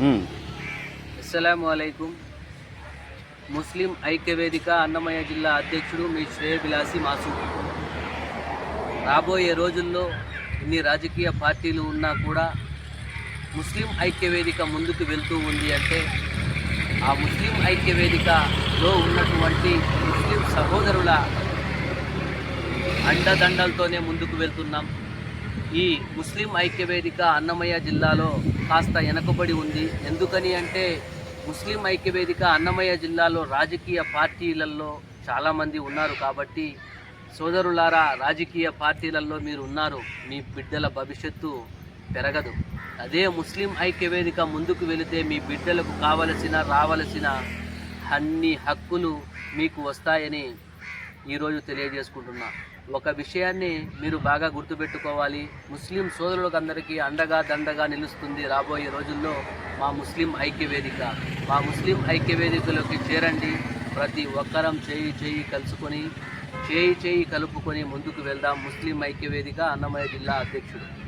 అస్సలం అయికుం ముస్లిం ఐక్యవేదిక అన్నమయ్య జిల్లా అధ్యక్షుడు మీ శ్రేయభిలాసి మాసు. రాబోయే రోజుల్లో ఇన్ని రాజకీయ పార్టీలు ఉన్నా కూడా ముస్లిం ఐక్యవేదిక ముందుకు వెళ్తూ ఉంది అంటే ఆ ముస్లిం ఐక్యవేదికలో ఉన్నటువంటి ముస్లిం సహోదరుల అండదండలతోనే ముందుకు వెళ్తున్నాం. ఈ ముస్లిం ఐక్యవేదిక అన్నమయ్య జిల్లాలో కాస్త వెనకబడి ఉంది. ఎందుకని అంటే ముస్లిం ఐక్యవేదిక అన్నమయ్య జిల్లాలో రాజకీయ పార్టీలలో చాలామంది ఉన్నారు కాబట్టి సోదరులారా రాజకీయ పార్టీలలో మీరు ఉన్నారు మీ బిడ్డల భవిష్యత్తు పెరగదు. అదే ముస్లిం ఐక్యవేదిక ముందుకు వెళితే మీ బిడ్డలకు కావలసిన రావలసిన అన్ని హక్కులు మీకు వస్తాయని ఈరోజు తెలియజేసుకుంటున్నా. ఒక విషయాన్ని మీరు బాగా గుర్తుపెట్టుకోవాలి. ముస్లిం సోదరులకు అందరికీ అండగా దండగా నిలుస్తుంది రాబోయే రోజుల్లో మా ముస్లిం ఐక్యవేదిక. మా ముస్లిం ఐక్యవేదికలోకి చేరండి. ప్రతి ఒక్కరం చేయి చేయి కలుసుకొని చేయి చేయి కలుపుకొని ముందుకు వెళ్దాం. ముస్లిం ఐక్యవేదిక అన్నమయ్య జిల్లా అధ్యక్షుడు.